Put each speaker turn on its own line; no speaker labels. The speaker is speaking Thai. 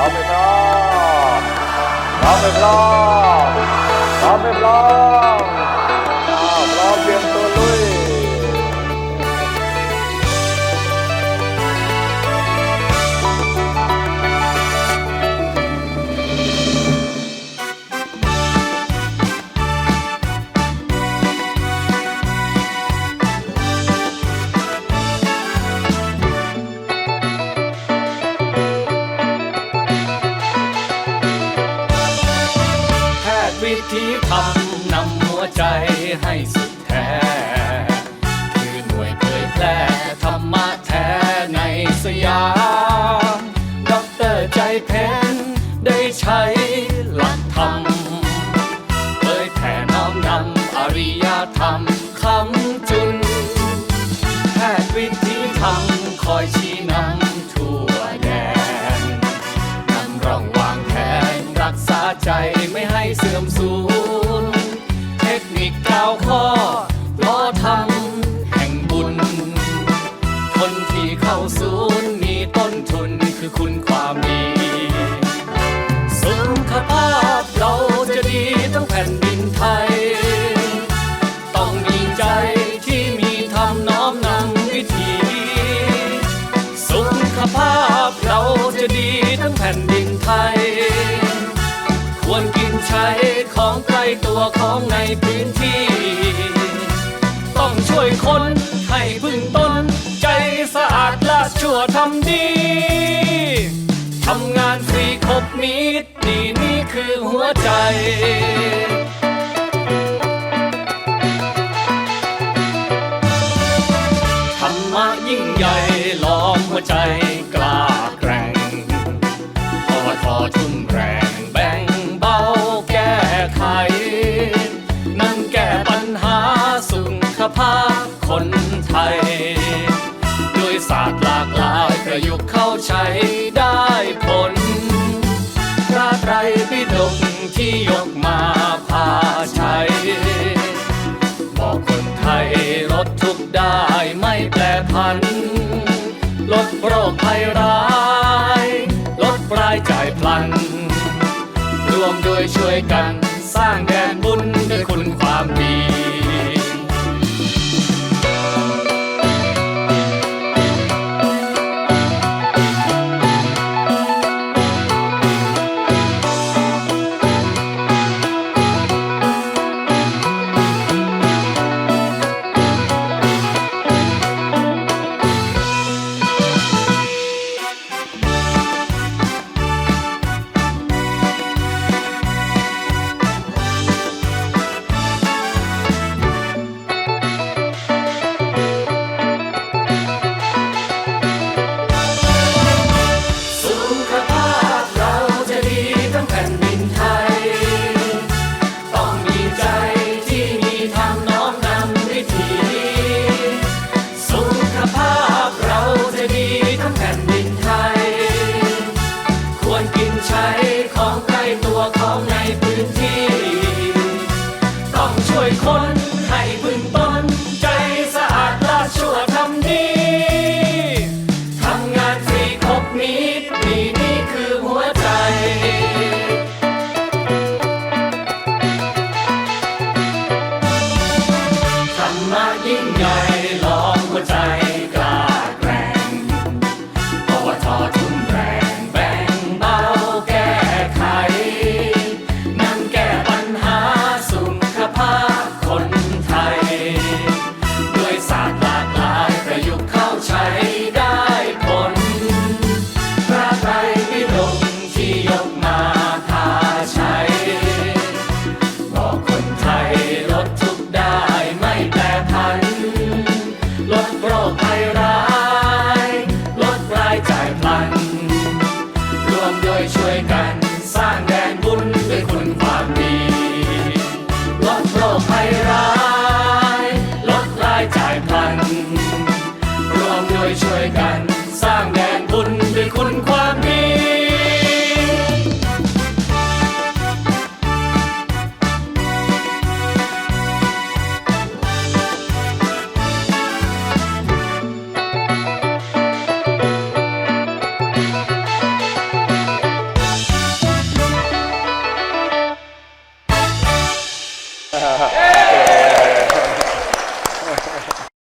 老妹们老？妹หรือ
ทย์วิธีทำนำหัวใจให้สุดแท้ คือหน่วยเผยแพร่ธรรมะแท้ในสยามด็อกเตอร์ใจเพนได้ใช้หลักธรรมเผยแผ่น้อมนำอริยธรรมคำจุน แพทย์วิธีทำคอยชี้นำทั่วแดนนำร่องวางแผนรักษาใจไม่ให้เสื่อมสูญ จะดีทั้งแผ่นดินไทย ควรกินใช้ของใกล้ตัวของในพื้นที่ ต้องช่วยคนให้พึ่งตนใจสะอาดและชั่วทำดี ทำงานฟรีครบมิตรนี่นี่คือหัวใจ สภาพคนไทย ด้วยศาสตร์หลากหลายประยุกต์เข้าใช้ได้ผลพระไตรปิฎกที่ยกมาพาใช้ บอกคนไทยลดทุกได้ไม่แปรผัน ลดโรคภัยร้าย ลดรายจ่ายพลัน รวมด้วยช่วยกันสร้างแดนบุญด้วยคุณความดี